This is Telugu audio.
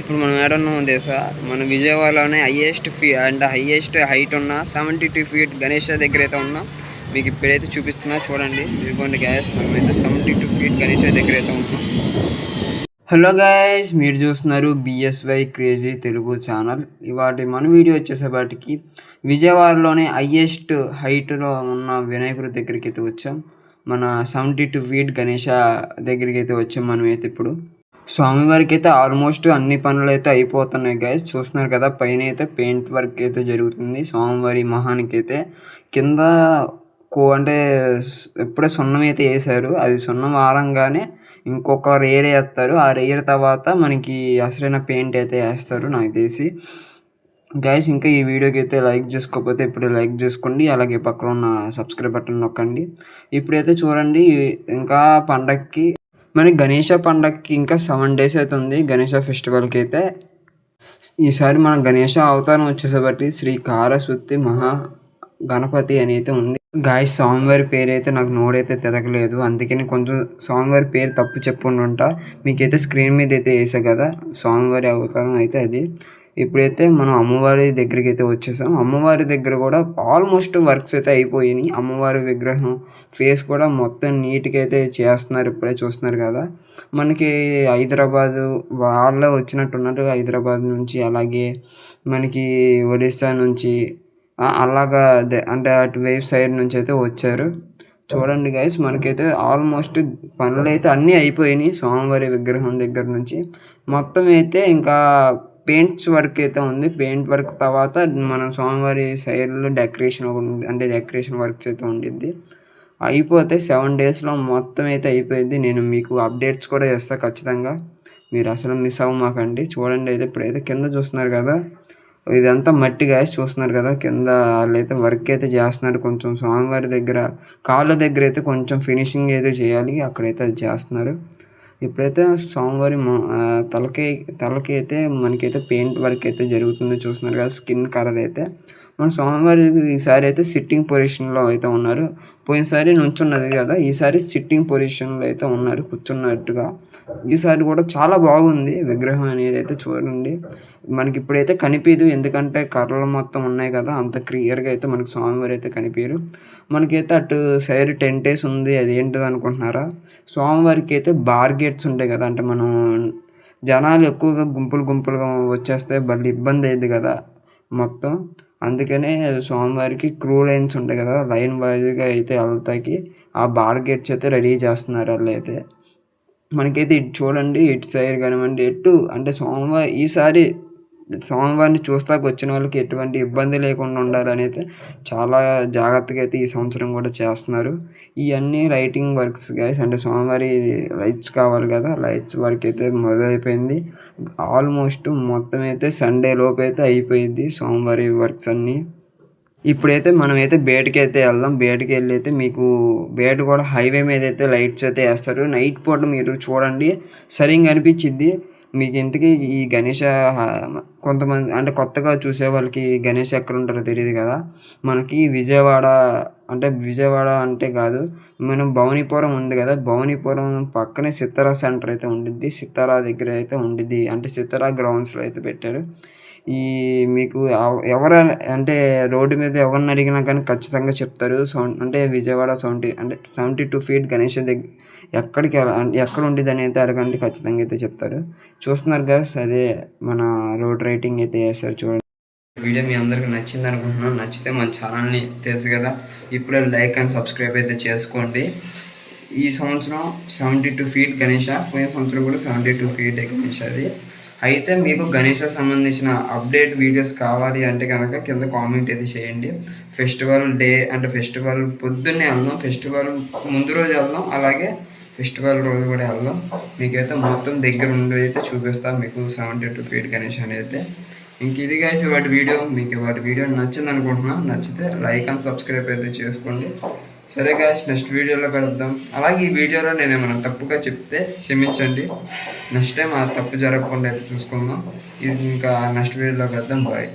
ఇప్పుడు మనం ఏడున్నాం తెలుసా మన విజయవాడలోనే హైయెస్ట్ ఫీ అంటే హయ్యెస్ట్ హైట్ ఉన్న సెవెంటీ టూ ఫీట్ గణేష్ దగ్గర అయితే ఉన్నాం. మీకు ఇప్పుడైతే చూపిస్తున్నా చూడండి. ఇదిగోండి గ్యాస్ మనమైతే సెవెంటీ టూ ఫీట్ గణేష్ దగ్గర అయితే ఉన్నాం. హలో గాయస్ మీరు చూస్తున్నారు బిఎస్వై క్రేజీ తెలుగు ఛానల్ ఇవాటి మన వీడియో వచ్చేసేపాటికి విజయవాడలోనే హయ్యెస్ట్ హైట్లో ఉన్న వినాయకుడి దగ్గరికి అయితే వచ్చాం. మన సెవెంటీ టూ ఫీట్ గణేష దగ్గరికి అయితే వచ్చాం మనం అయితే ఇప్పుడు. స్వామివారికి అయితే ఆల్మోస్ట్ అన్ని పనులు అయితే అయిపోతున్నాయి గైస్ చూస్తున్నారు కదా పైన అయితే పెయింట్ వర్క్ అయితే జరుగుతుంది. స్వామివారి మహానికి అయితే కింద కో అంటే స్- ఇప్పుడే సున్నం అయితే వేసారు అది సున్నం ఆరంగానే ఇంకొక రేర్ వేస్తారు. ఆ రేర్ తర్వాత మనకి అసలైన పెయింట్ అయితే వేస్తారు నాకు తెలిసి. గైస్ ఇంకా ఈ వీడియోకి అయితే లైక్ చేసుకోకపోతే ఇప్పుడే లైక్ చేసుకోండి. అలాగే పక్కన ఉన్న సబ్స్క్రైబ్ బటన్ నొక్కండి. ఇప్పుడైతే చూడండి ఇంకా పండక్కి మరి గణేష పండక్కి ఇంకా సెవెన్ డేస్ అయితే ఉంది. గణేష ఫెస్టివల్కి అయితే ఈసారి మన గణేష అవతారం వచ్చేసేబట్టి శ్రీ కారసుత్తి మహా గణపతి అని అయితే ఉంది. గాయ స్వామివారి పేరు అయితే నాకు నోడైతే తిరగలేదు. అందుకని కొంచెం స్వామివారి పేరు తప్పు చెప్పుకుంటుంటా మీకైతే స్క్రీన్ మీద అయితే వేసా కదా స్వామివారి అవతారం అయితే అది. ఇప్పుడైతే మనం అమ్మవారి దగ్గరికి అయితే వచ్చేసాం. అమ్మవారి దగ్గర కూడా ఆల్మోస్ట్ వర్క్స్ అయితే అయిపోయినాయి. అమ్మవారి విగ్రహం ఫేస్ కూడా మొత్తం నీట్గా అయితే చేస్తున్నారు. ఇప్పుడే చూస్తున్నారు కదా. మనకి హైదరాబాదు వాళ్ళే వచ్చినట్టున్నారు. హైదరాబాద్ నుంచి అలాగే మనకి ఒడిస్సా నుంచి అలాగా అంటే అటు వైపు సైడ్ నుంచి అయితే వచ్చారు. చూడండి గైస్ మనకైతే ఆల్మోస్ట్ పనులు అయితే అన్నీ అయిపోయినాయి. స్వామివారి విగ్రహం దగ్గర నుంచి. మొత్తం అయితే ఇంకా పెయింట్స్ వర్క్ అయితే ఉంది. పెయింట్ వర్క్ తర్వాత మన స్వామివారి సైడ్లో డెకరేషన్ ఉంది. అంటే డెకరేషన్ వర్క్స్ అయితే ఉండిద్ది. అయిపోతే సెవెన్ డేస్లో మొత్తం అయితే అయిపోయింది నేను మీకు అప్డేట్స్ కూడా చేస్తాను ఖచ్చితంగా. మీరు అసలు మిస్ అవ్వమాకండి చూడండి అయితే ఇప్పుడైతే కింద చూస్తున్నారు కదా. ఇదంతా మట్టి గాయస్ చూస్తున్నారు కదా. కింద వాళ్ళైతే వర్క్ అయితే చేస్తున్నారు. కొంచెం స్వామివారి దగ్గర కాళ్ళ దగ్గర అయితే కొంచెం ఫినిషింగ్ అయితే చేయాలి. అక్కడైతే అది చేస్తున్నారు. ఇప్పుడైతే స్వామివారి తలకి తలకి అయితే మనకైతే పెయింట్ వర్క్ అయితే జరుగుతుంది చూస్తున్నారు కదా స్కిన్ కలర్ అయితే మన స్వామివారి ఈసారి అయితే సిట్టింగ్ పొజిషన్లో అయితే ఉన్నారు. పోయినసారి నుంచున్నది కదా ఈసారి సిట్టింగ్ పొజిషన్లో అయితే ఉన్నారు కూర్చున్నట్టుగా. ఈసారి కూడా చాలా బాగుంది విగ్రహం అనేది అయితే చూడండి. మనకి ఇప్పుడైతే కనిపించదు ఎందుకంటే కర్రలు మొత్తం ఉన్నాయి కదా అంత క్లియర్గా అయితే మనకి స్వామివారి అయితే కనిపించరు మనకైతే అటు సైడ్ టెన్ డేస్ ఉంది అది ఏంటిది అనుకుంటున్నారా? స్వామివారికి అయితే బార్ గేట్స్ ఉంటాయి కదా అంటే మనం జనాలు ఎక్కువగా గుంపులు గుంపులుగా వచ్చేస్తే భలే ఇబ్బంది అయ్యింది కదా మొత్తం. అందుకనే స్వామివారికి క్రూ లైన్స్ ఉంటాయి కదా లైన్ వైజ్గా అయితే వెళ్తాకి ఆ బార్ గేట్స్ అయితే రెడీ చేస్తున్నారు వాళ్ళు అయితే. మనకైతే ఇటు చూడండి ఇటు సైడ్ కానివ్వండి ఎటు అంటే సోమవారం ఈసారి సోమవారిని చూస్తాకు వచ్చిన వాళ్ళకి ఎటువంటి ఇబ్బంది లేకుండా ఉండాలని అయితే చాలా జాగ్రత్తగా అయితే ఈ సంవత్సరం కూడా చేస్తున్నారు. ఇవన్నీ లైటింగ్ వర్క్స్ గైస్ అంటే సోమవారి లైట్స్ కావాలి కదా లైట్స్ వర్క్ అయితే మొదలైపోయింది. ఆల్మోస్ట్ మొత్తం అయితే సండే లోపు అయితే అయిపోయింది సోమవారి వర్క్స్ అన్నీ. ఇప్పుడైతే మనం అయితే బయటకి అయితే వెళ్దాం. బయటకి వెళ్ళి అయితే మీకు బయట కూడా హైవే మీద అయితే లైట్స్ అయితే వేస్తారు. నైట్ పూట మీరు చూడండి సరిగ్గా అనిపించింది మీకు ఇంతకీ ఈ గణేష కొంతమంది అంటే కొత్తగా చూసే వాళ్ళకి గణేష్ ఎక్కడ ఉంటారో తెలియదు కదా. మనకి విజయవాడ అంటే విజయవాడ అంటే కాదు మనం భవనీపురం ఉంది కదా భవనీపురం పక్కనే సితారా సెంటర్ అయితే ఉండిద్ది సితారా దగ్గర అయితే ఉండిద్ది అంటే సితారా గ్రౌండ్స్లో అయితే పెట్టారు. ఈ మీకు ఎవ- ఎవరు అంటే రోడ్డు మీద ఎవరిని అడిగినా కానీ ఖచ్చితంగా చెప్తారు. సౌండ్ అంటే విజయవాడ సెవెంటీ అంటే సెవెంటీ టూ ఫీట్ గణేష్ దగ్గర ఎక్కడికి ఎక్కడ ఉండేది అని అయితే అడగండి ఖచ్చితంగా అయితే చెప్తారు. చూస్తున్నారు కదా అదే మన రోడ్ రైటింగ్ అయితే వేస్తారు చూడండి. వీడియో మీ అందరికి నచ్చింది అనుకుంటున్నాను. నచ్చితే మన ఛానల్ని తెలుసు కదా. ఇప్పుడే లైక్ అండ్ సబ్స్క్రైబ్ అయితే చేసుకోండి. ఈ సంవత్సరం సెవెంటీ టూ ఫీట్ గణేష పోయిన సంవత్సరం కూడా సెవెంటీ టూ ఫీట్ గణేష అది. అయితే మీకు గణేష సంబంధించిన అప్డేట్ వీడియోస్ కావాలి అంటే కనుక కింద కామెంట్ అయితే చేయండి. ఫెస్టివల్ డే అంటే ఫెస్టివల్ పొద్దున్నే వెళ్దాం ఫెస్టివల్ ముందు రోజు వెళ్దాం అలాగే ఫెస్టివల్ రోజు కూడా వెళ్దాం. మీకైతే మొత్తం దగ్గర ఉండి అయితే చూపిస్తాం మీకు సెవెంటీ టూ ఫీట్ గణేష్ అనేది అయితే. ఇంక ఇది కాసి వాటి వీడియో మీకు వాటి వీడియో నచ్చింది అనుకుంటున్నా. నచ్చితే లైక్ అండ్ సబ్స్క్రైబ్ అయితే చేసుకోండి. సరే గాయస్ నెక్స్ట్ వీడియోలో కలుద్దాం. అలాగే ఈ వీడియోలో నేను ఏమైనా తప్పుగా చెప్తే క్షమించండి. నెక్స్ట్ టైం ఆ తప్పు జరగకుండా అయితే చూసుకుందాం. ఇది ఇంకా నెక్స్ట్ వీడియోలో కలుద్దాం. బాయ్